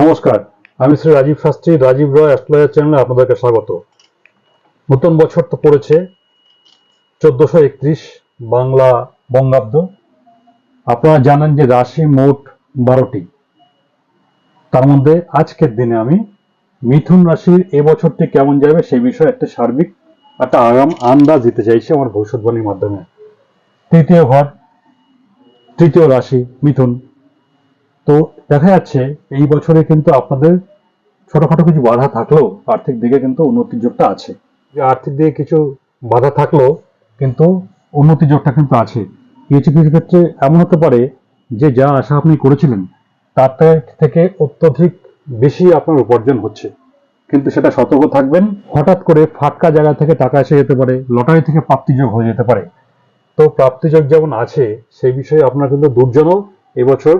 নমস্কার, আমি শ্রী রাজীব শাস্ত্রী, রাজীব রয় অ্যাস্ট্রোলজার চ্যানেলে আপনাদেরকে স্বাগত। নতুন বছর তো পড়েছে, চোদ্দশো একত্রিশ বাংলা বঙ্গাব্দ। আপনারা জানেন যে রাশি মোট বারোটি। তার মধ্যে আজকের দিনে আমি মিথুন রাশির এ বছরটি কেমন যাবে সেই বিষয়ে একটা সার্বিক একটা আগাম আন্দাজ দিতে চাইছি আমার ভবিষ্যৎবাণীর মাধ্যমে। তৃতীয় ঘর তৃতীয় রাশি মিথুন। তো দেখা যাচ্ছে এই বছরে কিন্তু আপনাদের ছোটখাটো কিছু বাধা থাকলেও আর্থিক দিকে কিন্তু উন্নতির যোগটা আছে। যে আর্থিক দিকে কিছু বাধা থাকলেও কিন্তু উন্নতির যোগটা কিন্তু আছে। কিছু কিছু ক্ষেত্রে এমন হতে পারে যে যা আশা আপনি করেছিলেন তার থেকে অত্যধিক বেশি আপনার উপার্জন হচ্ছে। কিন্তু সেটা সতর্ক থাকবেন হঠাৎ করে ফাটকা জায়গা থেকে টাকা এসে যেতে পারে লটারি থেকে প্রাপ্তিযোগ হয়ে যেতে পারে। তো প্রাপ্তিযোগ যেমন আছে সেই বিষয়ে আপনার কিন্তু দুর্জনও এবছর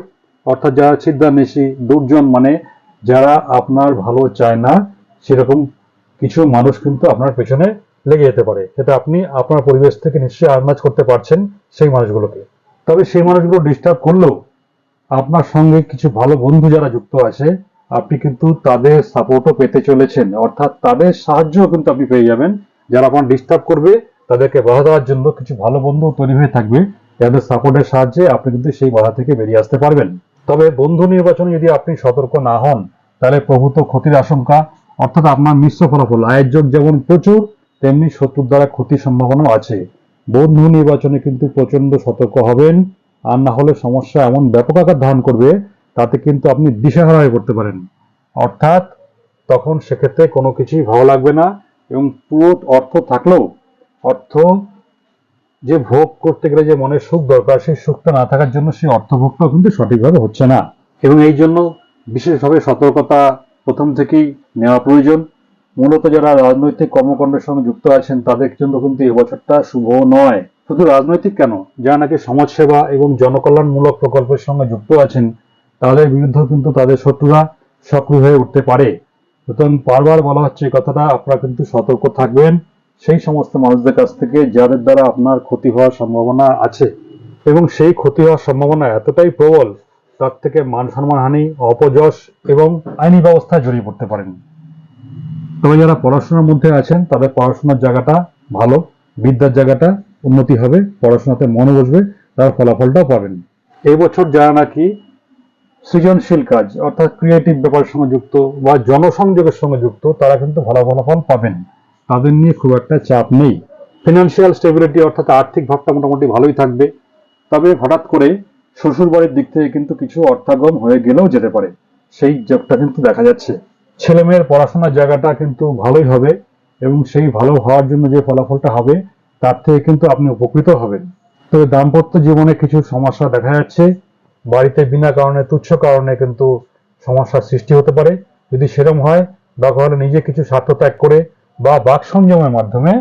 অর্থাৎ যারা ছিদ্রান্বেষী দুর্জন মানে যারা আপনার ভালো চায় না, সেরকম কিছু মানুষ কিন্তু আপনার পেছনে লেগে যেতে পারে। সেটা আপনি আপনার পরিবেশ থেকে নিশ্চয়ই আন্দাজ করতে পারছেন সেই মানুষগুলোকে। তবে সেই মানুষগুলো ডিস্টার্ব করলেও আপনার সঙ্গে কিছু ভালো বন্ধু যারা যুক্ত আছে, আপনি কিন্তু তাদের সাপোর্টও পেতে চলেছেন। অর্থাৎ তাদের সাহায্যও কিন্তু আপনি পেয়ে যাবেন। যারা আপনার ডিস্টার্ব করবে, তাদেরকে বাধা দেওয়ার জন্য কিছু ভালো বন্ধু তৈরি হয়ে থাকবে। যাদের সাপোর্টের সাহায্যে আপনি কিন্তু সেই বাধা থেকে বেরিয়ে আসতে পারবেন। তবে বন্ধু নির্বাচনে যদি আপনি সতর্ক না হন, তাহলে প্রভূত ক্ষতির আশঙ্কা, অর্থাৎ আপনার মিশ্র ফলাফল, আয়ের যোগ যেমন প্রচুর, তেমনি শত্রুর দ্বারা ক্ষতির সম্ভাবনাও আছে। বন্ধু নির্বাচনে কিন্তু প্রচণ্ড সতর্ক হবেন, আর না হলে সমস্যা এমন ব্যাপক আকার ধারণ করবে, তাতে কিন্তু আপনি দিশেহারা হয়ে পড়তে পারেন। অর্থাৎ তখন সেক্ষেত্রে কোনো কিছুই ভালো লাগবে না, এবং পুরো অর্থ থাকলেও, অর্থ যে ভোগ করতে গেলে যে মনের সুখ দরকার, সেই সুখটা না থাকার জন্য সেই অর্থভোগটাও কিন্তু সঠিকভাবে হচ্ছে না। এবং এই জন্য বিশেষভাবে সতর্কতা প্রথম থেকেই নেওয়া প্রয়োজন। মূলত যারা রাজনৈতিক কর্মকাণ্ডের সঙ্গে যুক্ত আছেন, তাদের জন্য কিন্তু এবছরটা শুভ নয়। শুধু রাজনৈতিক কেন? যারা নাকি সমাজসেবা এবং জনকল্যাণমূলক প্রকল্পের সঙ্গে যুক্ত আছেন, তাদের বিরুদ্ধেও কিন্তু তাদের শত্রুরা সক্রিয় হয়ে উঠতে পারে। সুতরাং বারবার বলা হচ্ছে কথাটা, আপনারা কিন্তু সতর্ক থাকবেন। সেই সমস্ত মানুষদের কাছ থেকে যাদের দ্বারা আপনার ক্ষতি হওয়ার সম্ভাবনা আছে, এবং সেই ক্ষতি হওয়ার সম্ভাবনা এতটাই প্রবল, তার থেকে মান সম্মানহানি অপযশ এবং আইনি ব্যবস্থায় জড়িয়ে পড়তে পারেন। তবে যারা পড়াশোনার মধ্যে আছেন, তাদের পড়াশোনার জায়গাটা ভালো, বিদ্যার জায়গাটা উন্নতি হবে, পড়াশোনাতে মনে বসবে, তার ফলাফলটাও পাবেন। এই বছর যারা নাকি সৃজনশীল কাজ, অর্থাৎ ক্রিয়েটিভ ব্যাপারের সঙ্গে যুক্ত বা জনসংযোগের সঙ্গে যুক্ত, তারা কিন্তু ভালো ফলাফল পাবেন। তাদের নিয়ে খুব একটা চাপ নেই। ফিনান্সিয়াল স্টেবিলিটি অর্থাৎ আর্থিক ভাবটা মোটামুটি ভালোই থাকবে। তবে হঠাৎ করে শ্বশুর বাড়ির দিক থেকে কিন্তু কিছু অর্থাগম হয়ে গেলেও যেতে পারে। সেই যোগটা কিন্তু দেখা যাচ্ছে। ছেলে মেয়ের পড়াশোনার জায়গাটা কিন্তু ভালোই হবে এবং সেই ভালো হওয়ার জন্য যে ফলাফলটা হবে, তার থেকে কিন্তু আপনি উপকৃত হবেন। তবে দাম্পত্য জীবনে কিছু সমস্যা দেখা যাচ্ছে। বাড়িতে বিনা কারণে, তুচ্ছ কারণে কিন্তু সমস্যার সৃষ্টি হতে পারে। যদি সেরম হয়, দরকার হলে নিজে কিছু স্বার্থ ত্যাগ করে বা বাক সংযমের মাধ্যমে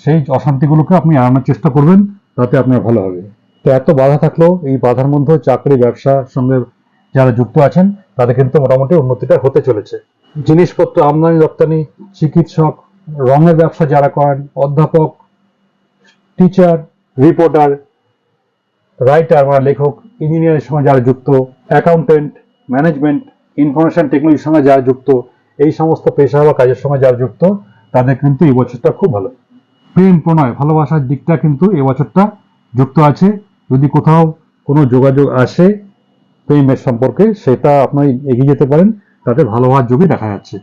সেই অশান্তিগুলোকে আপনি এড়ানোর চেষ্টা করবেন, তাতে আপনার ভালো হবে। তো এত বাধা থাকলেও এই বাধার মধ্যেও চাকরি, ব্যবসার সঙ্গে যারা যুক্ত আছেন, তাদের কিন্তু মোটামুটি উন্নতিটা হতে চলেছে। জিনিসপত্র, আমদানি, রপ্তানি, চিকিৎসক, রঙের ব্যবসা যারা করেন, অধ্যাপক, টিচার, রিপোর্টার, রাইটার মানে লেখক, ইঞ্জিনিয়ারের সঙ্গে যারা যুক্ত, অ্যাকাউন্টেন্ট, ম্যানেজমেন্ট, ইনফরমেশন টেকনোলজির সঙ্গে যারা যুক্ত, এই সমস্ত পেশা বা কাজের সঙ্গে যারা যুক্ত তাদের কিন্তু এই বছরটা খুব ভালো। প্রেম, প্রণয়, ভালোবাসার দিকটা কিন্তু এই বছরটা যুক্ত আছে। যদি কোথাও কোনো যোগাযোগ আসে প্রেমের সম্পর্কে, সেটা আপনি এগিয়ে যেতে পারেন। তাতে ভালো হওয়ার যোগই দেখা যাচ্ছে।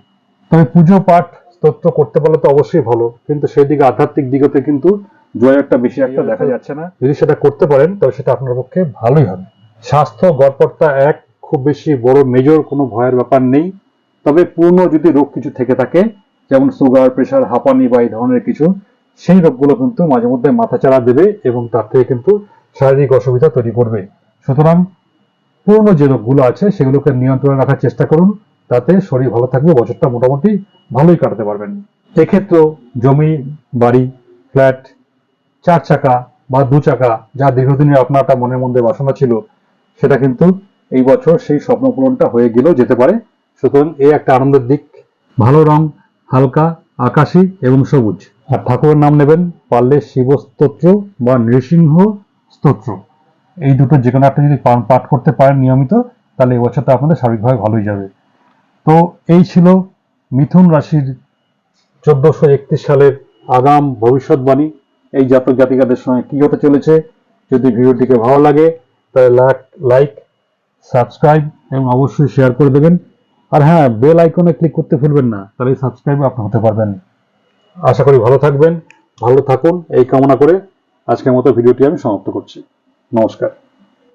তবে পুজো, পাঠ, স্তোত্র করতে পারলে তো অবশ্যই ভালো। কিন্তু সেই দিকে আধ্যাত্মিক দিকতে কিন্তু জয় একটা বেশি একটা দেখা যাচ্ছে না। যদি সেটা করতে পারেন, তবে সেটা আপনার পক্ষে ভালোই হবে। স্বাস্থ্য, গড়পড়তা এক, খুব বেশি বড় মেজর কোনো ভয়ের ব্যাপার নেই। তবে পূর্ণ যদি রোগ কিছু থেকে থাকে যেমন সুগার প্রেশার হাঁপানি বা এই ধরনের কিছু, সেই রোগগুলো কিন্তু মাঝে মধ্যে মাথাচাড়া দেবে এবং তার থেকে কিন্তু শারীরিক অসুবিধা তৈরি করবে। সুতরাং পুরনো যে রোগগুলো আছে, সেগুলোকে নিয়ন্ত্রণে রাখার চেষ্টা করুন, তাতে শরীর ভালো থাকবে, বছরটা মোটামুটি ভালোই কাটাতে পারবেন। এক্ষেত্রেও জমি, বাড়ি, ফ্ল্যাট, চার চাকা বা দু চাকা, যা দীর্ঘদিনের আপনার একটা মনের মধ্যে বাসনা ছিল, সেটা কিন্তু এই বছর সেই স্বপ্ন পূরণটা হয়ে গেলেও যেতে পারে। সুতরাং এই একটা আনন্দের দিক। ভালো রং হালকা, আকাশী এবং সবুজ। আর ঠাকুরের নাম নেবেন পারলে শিব স্তোত্র বা নৃসিংহ স্তোত্র। এই দুটো যে কোনো একটা যদি পাঠ করতে পারেন নিয়মিত, তাহলে এই বছরটা আপনাদের স্বাভাবিকভাবে ভালোই যাবে। তো এই ছিল মিথুন রাশির চোদ্দশো একত্রিশ সালের আগাম ভবিষ্যৎবাণী। এই জাতক জাতিকাদের সঙ্গে কি হতে চলেছে? যদি ভিডিওটিকে ভালো লাগে, তাহলে লাইক, সাবস্ক্রাইব এবং অবশ্যই শেয়ার করে দেবেন। আর হ্যাঁ বেল আইকনে ক্লিক করতে ভুলবেন না, তাহলে সাবস্ক্রাইব আপনি হতে পারবেন। আশা করি ভালো থাকবেন, ভালো থাকুন, এই কামনা করে আজকের মতো ভিডিওটি আমি সমাপ্ত করছি। নমস্কার।